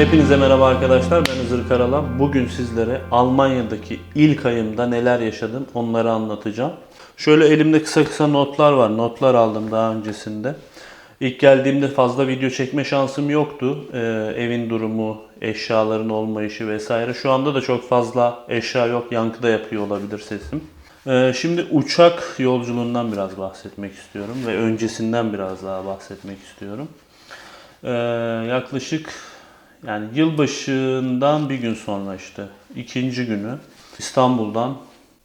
Hepinize merhaba arkadaşlar. Ben Hızır Karalan. Bugün sizlere Almanya'daki ilk ayımda neler yaşadım onları anlatacağım. Şöyle elimde kısa kısa notlar var. Notlar aldım daha öncesinde. İlk geldiğimde fazla video çekme şansım yoktu. Ee, evin durumu, eşyaların olmayışı vesaire. Şu anda da çok fazla eşya yok. Yankı da yapıyor olabilir sesim. Ee, şimdi uçak yolculuğundan biraz bahsetmek istiyorum ve öncesinden biraz daha bahsetmek istiyorum. Ee, yaklaşık yani yılbaşından bir gün sonra işte ikinci günü İstanbul'dan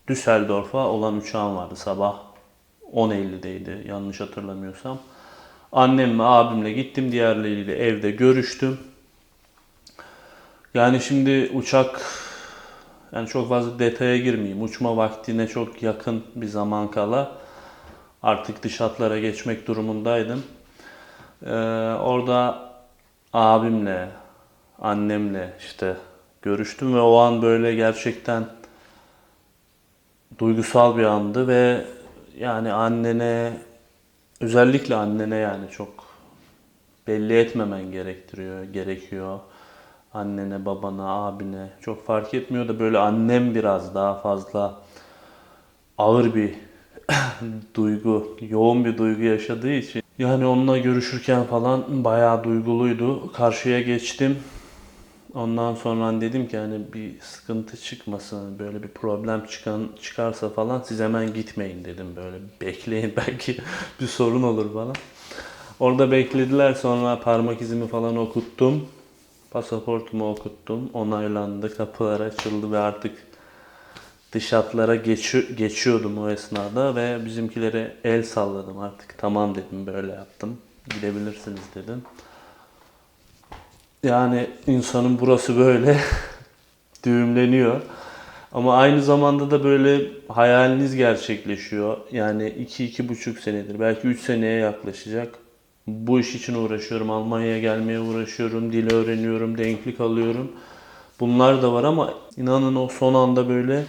Düsseldorf'a olan uçağım vardı sabah 10.50'deydi yanlış hatırlamıyorsam. Annemle abimle gittim diğerleriyle evde görüştüm. Yani şimdi uçak yani çok fazla detaya girmeyeyim. Uçma vaktine çok yakın bir zaman kala artık dış hatlara geçmek durumundaydım. Ee, orada abimle, annemle işte görüştüm ve o an böyle gerçekten duygusal bir andı ve yani annene özellikle annene yani çok belli etmemen gerektiriyor, gerekiyor. Annene, babana, abine çok fark etmiyor da böyle annem biraz daha fazla ağır bir duygu, yoğun bir duygu yaşadığı için yani onunla görüşürken falan bayağı duyguluydu. Karşıya geçtim. Ondan sonra hani dedim ki hani bir sıkıntı çıkmasın, böyle bir problem çıkan çıkarsa falan siz hemen gitmeyin dedim böyle bekleyin belki bir sorun olur falan. Orada beklediler sonra parmak izimi falan okuttum. Pasaportumu okuttum. Onaylandı. Kapılar açıldı ve artık dış hatlara geçi- geçiyordum o esnada ve bizimkilere el salladım artık. Tamam dedim böyle yaptım. Gidebilirsiniz dedim. Yani insanın burası böyle düğümleniyor. Ama aynı zamanda da böyle hayaliniz gerçekleşiyor. Yani 2-2,5 senedir, belki 3 seneye yaklaşacak. Bu iş için uğraşıyorum. Almanya'ya gelmeye uğraşıyorum. Dil öğreniyorum, denklik alıyorum. Bunlar da var ama inanın o son anda böyle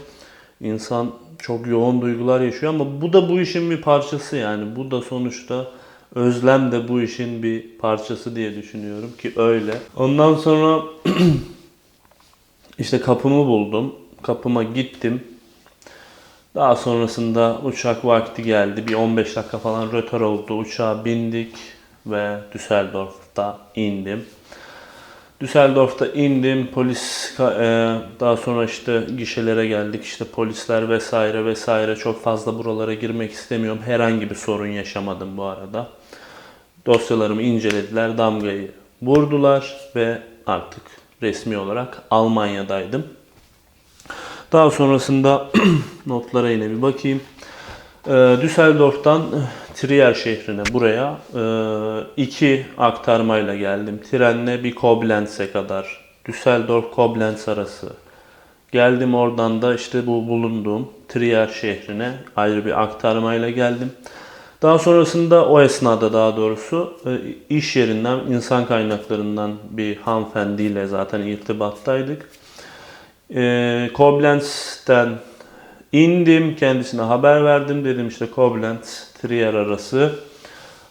insan çok yoğun duygular yaşıyor ama bu da bu işin bir parçası yani. Bu da sonuçta özlem de bu işin bir parçası diye düşünüyorum ki öyle. Ondan sonra işte kapımı buldum. Kapıma gittim. Daha sonrasında uçak vakti geldi. Bir 15 dakika falan rötar oldu. Uçağa bindik ve Düsseldorf'ta indim. Düsseldorf'ta indim. Polis e, daha sonra işte gişelere geldik. İşte polisler vesaire vesaire çok fazla buralara girmek istemiyorum. Herhangi bir sorun yaşamadım bu arada. Dosyalarımı incelediler, damgayı vurdular ve artık resmi olarak Almanya'daydım. Daha sonrasında notlara yine bir bakayım. Ee, Düsseldorf'tan Trier şehrine buraya e, iki aktarmayla geldim. Trenle bir Koblenz'e kadar. Düsseldorf-Koblenz arası. Geldim oradan da işte bu bulunduğum Trier şehrine ayrı bir aktarmayla geldim. Daha sonrasında o esnada daha doğrusu e, iş yerinden, insan kaynaklarından bir hanımefendiyle zaten irtibattaydık. E, Koblenz'den indim, kendisine haber verdim. Dedim işte Koblenz, Trier arası.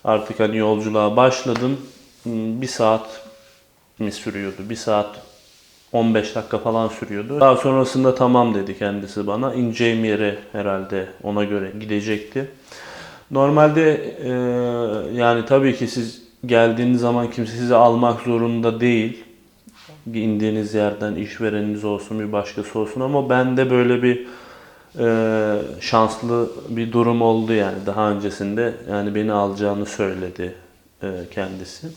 Artık hani yolculuğa başladım. Hmm, Bir saat mi sürüyordu? Bir saat 15 dakika falan sürüyordu. Daha sonrasında tamam dedi kendisi bana. İneceğim yere herhalde ona göre gidecekti. Normalde e, yani tabii ki siz geldiğiniz zaman kimse sizi almak zorunda değil. İndiğiniz yerden işvereniniz olsun bir başkası olsun ama bende böyle bir e, şanslı bir durum oldu yani daha öncesinde yani beni alacağını söyledi e, kendisi.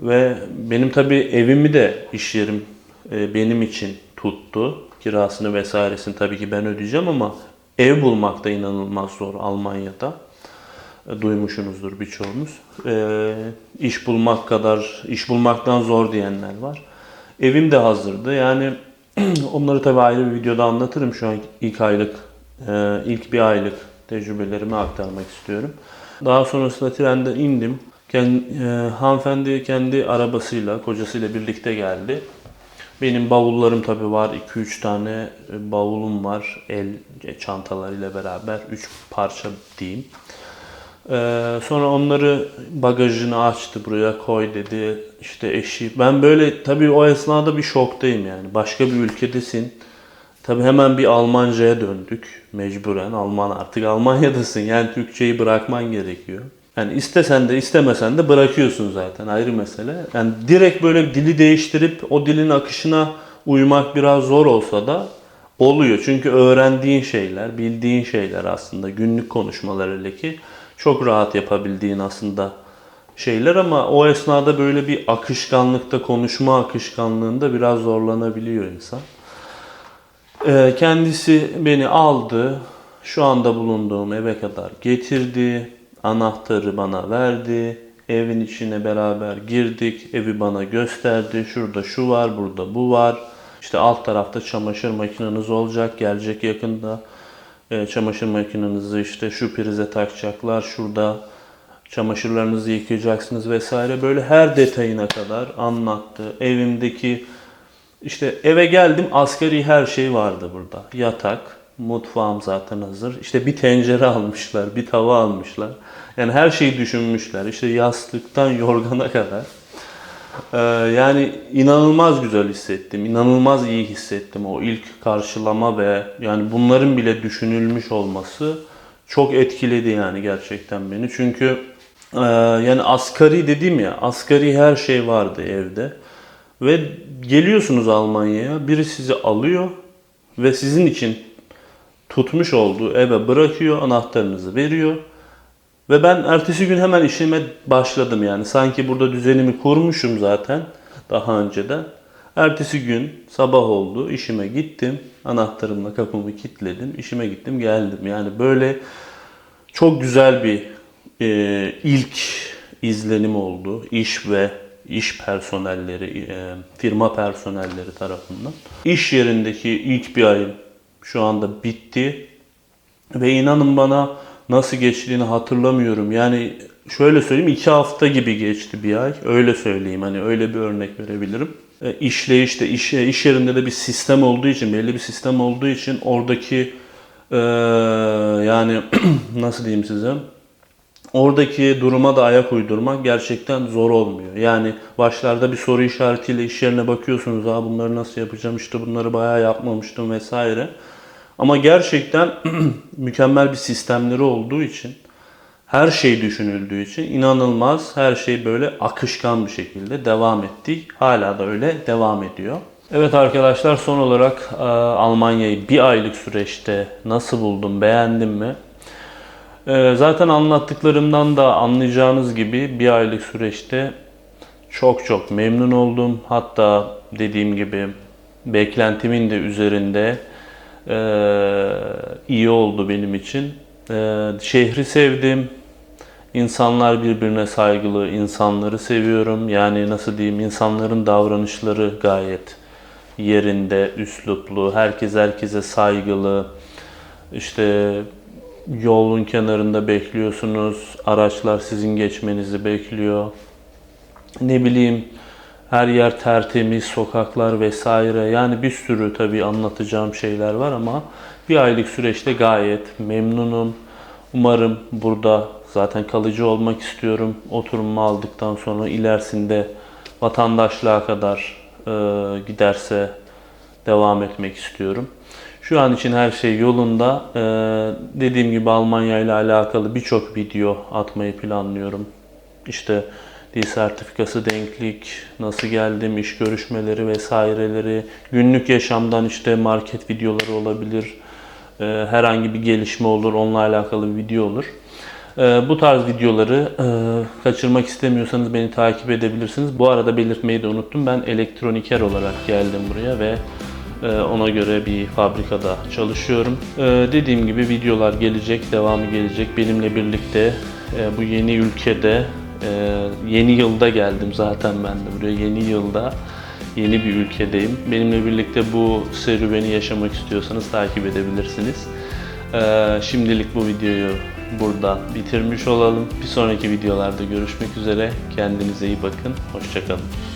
Ve benim tabii evimi de iş yerim e, benim için tuttu. Kirasını vesairesini tabii ki ben ödeyeceğim ama ev bulmak da inanılmaz zor Almanya'da. E, Duymuşsunuzdur birçoğunuz. E, iş bulmak kadar, iş bulmaktan zor diyenler var. Evim de hazırdı. Yani onları tabii ayrı bir videoda anlatırım. Şu an ilk aylık, e, ilk bir aylık tecrübelerimi aktarmak istiyorum. Daha sonrasında trenden indim. Kendi, e, hanımefendi kendi arabasıyla, kocasıyla birlikte geldi. Benim bavullarım tabii var. 2-3 tane e, bavulum var. El çantalarıyla beraber. 3 parça diyeyim. Ee, sonra onları bagajını açtı buraya koy dedi. İşte eşi. Ben böyle tabii o esnada bir şoktayım yani. Başka bir ülkedesin. Tabii hemen bir Almanca'ya döndük. Mecburen Alman artık Almanya'dasın. Yani Türkçeyi bırakman gerekiyor. Yani istesen de istemesen de bırakıyorsun zaten ayrı mesele. Yani direkt böyle dili değiştirip o dilin akışına uymak biraz zor olsa da oluyor. Çünkü öğrendiğin şeyler, bildiğin şeyler aslında günlük konuşmalar hele ki çok rahat yapabildiğin aslında şeyler ama o esnada böyle bir akışkanlıkta, konuşma akışkanlığında biraz zorlanabiliyor insan. Ee, kendisi beni aldı. Şu anda bulunduğum eve kadar getirdi. Anahtarı bana verdi. Evin içine beraber girdik. Evi bana gösterdi. Şurada şu var, burada bu var. İşte alt tarafta çamaşır makineniz olacak. Gelecek yakında. Ee, çamaşır makinenizi işte şu prize takacaklar. Şurada çamaşırlarınızı yıkayacaksınız vesaire. Böyle her detayına kadar anlattı. Evimdeki işte eve geldim asgari her şey vardı burada. Yatak, mutfağım zaten hazır. İşte bir tencere almışlar, bir tava almışlar. Yani her şeyi düşünmüşler. İşte yastıktan yorgana kadar. Ee, yani inanılmaz güzel hissettim. inanılmaz iyi hissettim o ilk karşılama ve yani bunların bile düşünülmüş olması çok etkiledi yani gerçekten beni. Çünkü e, yani asgari dediğim ya asgari her şey vardı evde. Ve geliyorsunuz Almanya'ya, biri sizi alıyor ve sizin için tutmuş olduğu eve bırakıyor, anahtarınızı veriyor. Ve ben ertesi gün hemen işime başladım yani. Sanki burada düzenimi kurmuşum zaten daha önceden. Ertesi gün sabah oldu, işime gittim. Anahtarımla kapımı kilitledim, işime gittim, geldim. Yani böyle çok güzel bir e, ilk izlenim oldu. İş ve iş personelleri, e, firma personelleri tarafından. İş yerindeki ilk bir ayım şu anda bitti. Ve inanın bana nasıl geçtiğini hatırlamıyorum. Yani şöyle söyleyeyim iki hafta gibi geçti bir ay. Öyle söyleyeyim hani öyle bir örnek verebilirim. E, işleyişte iş, iş yerinde de bir sistem olduğu için belli bir sistem olduğu için oradaki e, yani nasıl diyeyim size oradaki duruma da ayak uydurmak gerçekten zor olmuyor. Yani başlarda bir soru işaretiyle iş yerine bakıyorsunuz. Aa bunları nasıl yapacağım işte bunları bayağı yapmamıştım vesaire. Ama gerçekten mükemmel bir sistemleri olduğu için her şey düşünüldüğü için inanılmaz her şey böyle akışkan bir şekilde devam etti. Hala da öyle devam ediyor. Evet arkadaşlar son olarak e, Almanya'yı bir aylık süreçte nasıl buldum, beğendim mi? E, Zaten anlattıklarımdan da anlayacağınız gibi bir aylık süreçte çok çok memnun oldum. Hatta dediğim gibi beklentimin de üzerinde iyi oldu benim için. E, Şehri sevdim. İnsanlar birbirine saygılı, insanları seviyorum. Yani nasıl diyeyim, insanların davranışları gayet yerinde, üsluplu, herkes herkese saygılı. İşte yolun kenarında bekliyorsunuz, araçlar sizin geçmenizi bekliyor. Ne bileyim, her yer tertemiz, sokaklar vesaire. Yani bir sürü tabii anlatacağım şeyler var ama bir aylık süreçte gayet memnunum. Umarım burada zaten kalıcı olmak istiyorum. Oturumu aldıktan sonra ilerisinde vatandaşlığa kadar e, giderse devam etmek istiyorum. Şu an için her şey yolunda. E, dediğim gibi Almanya ile alakalı birçok video atmayı planlıyorum. İşte dil sertifikası, denklik, nasıl geldim, iş görüşmeleri vesaireleri, günlük yaşamdan işte market videoları olabilir, e, herhangi bir gelişme olur, onunla alakalı bir video olur. E, bu tarz videoları e, kaçırmak istemiyorsanız beni takip edebilirsiniz. Bu arada belirtmeyi de unuttum. Ben elektroniker olarak geldim buraya ve ona göre bir fabrikada çalışıyorum. Dediğim gibi videolar gelecek, devamı gelecek. Benimle birlikte bu yeni ülkede ee, yeni yılda geldim zaten ben de buraya. Yeni yılda yeni bir ülkedeyim. Benimle birlikte bu serüveni yaşamak istiyorsanız takip edebilirsiniz. Ee, şimdilik bu videoyu burada bitirmiş olalım. Bir sonraki videolarda görüşmek üzere. Kendinize iyi bakın. Hoşçakalın.